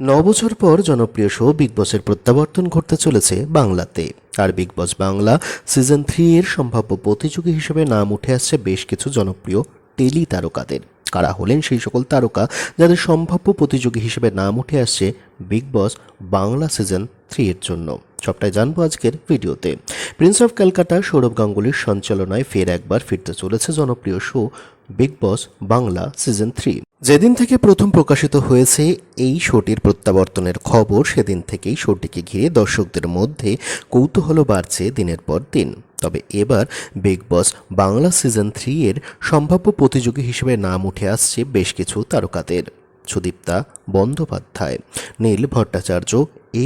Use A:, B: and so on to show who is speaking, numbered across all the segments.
A: নবছর পর জনপ্রিয় show big বসের প্রত্যাবর্তন ঘটতে চলেছে বাংলাতে। আর Bigg Boss Bangla season three এর সম্ভাব্য প্রতিযোগী হিসেবে নাম উঠে আসছে বেশ কিছু জনপ্রিয় টেলি তারকাদের। কারা হলেন সেই সকল তারকা যাদের সম্ভাব্য প্রতিযোগী হিসেবে নাম উঠে আসছে big boss Bangla season three এর জন্য। সবটাই জানব আজকের ভিডিওতে। প্রিন্স অফ ক্যালকাটা সৌরভ গাঙ্গুলির সঞ্চালনায় ফের একবার ফিরতে চলেছে জনপ্রিয় show Bigg Boss Bangla season three যেদিন থেকে প্রথম প্রকাশিত হয়েছে এই শোটির প্রত্যাবর্তনের খবর, সেদিন থেকেই শোটিকে ঘিরে দর্শকদের মধ্যে কৌতূহল বাড়ছে দিনের পর দিন। তবে এবার Bigg Boss Bangla season three এর সম্ভাব্য প্রতিযোগী হিসেবে নাম উঠে আসছে বেশ কিছু তারকাদের। সুদীপ্তা বন্দ্যোপাধ্যায়, নীল ভট্টাচার্য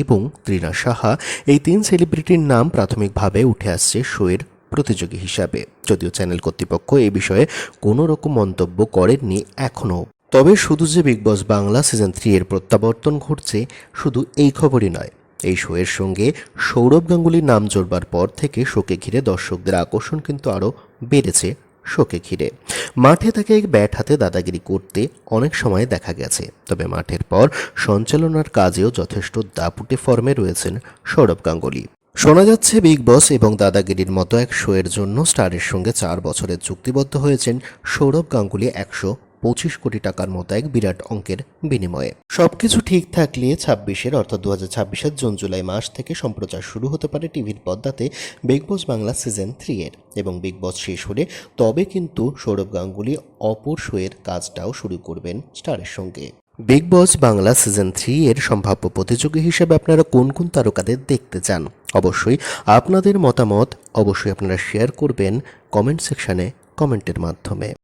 A: এবং ত্রিনা সাহা। এই তিন সেলিব্রিটির নাম প্রাথমিকভাবে উঠে আসছে শোয়ের প্রতিযোগী হিসাবে। যদিও চ্যানেল কর্তৃপক্ষ এই বিষয়ে কোনো রকম মন্তব্য করেননি এখনও তবে শুধু যে Bigg Boss Bangla season three এর প্রত্যাবর্তন ঘটছে, শুধু এই খবরই নয়। এই শোয়ের সঙ্গে সৌরভ গাঙ্গুলির নাম জোড়বার পর থেকে শোকে ঘিরে দর্শকদের আকর্ষণ কিন্তু আরও বেড়েছে শোকে ঘিরে। মাঠে তাকে ব্যাট হাতে দাদাগিরি করতে অনেক সময় দেখা গেছে। তবে মাঠের পর সঞ্চালনার কাজেও যথেষ্ট দাপুটে ফর্মে রয়েছেন সৌরভ গাঙ্গুলি। শোনা যাচ্ছে বিগ বস এবং দাদাগিরির মতো এক শোয়ের জন্য স্টারের সঙ্গে চার বছরের চুক্তিবদ্ধ হয়েছেন সৌরভ গাঙ্গুলি একশো পঁচিশ কোটি টাকার মতো এক বিরাট অঙ্কের বিনিময়ে। সবকিছু ঠিক থাকলে ছাব্বিশের অর্থাৎ দু হাজার ছাব্বিশের জুন জুলাই মাস থেকে সম্প্রচার শুরু হতে পারে টিভির পর্দাতে Bigg Boss Bangla season three এর। এবং বিগ বস শেষ হলে তবে কিন্তু সৌরভ গাঙ্গুলি অপর শোয়ের কাজটাও শুরু করবেন স্টারের সঙ্গে। Bigg Boss Bangla season three এর সম্ভাব্য প্রতিযোগী হিসেবে আপনারা কোন কোন তারকাদের দেখতে চান? অবশ্যই আপনাদের মতামত অবশ্যই আপনারা শেয়ার করবেন কমেন্ট সেকশনে কমেন্টের মাধ্যমে।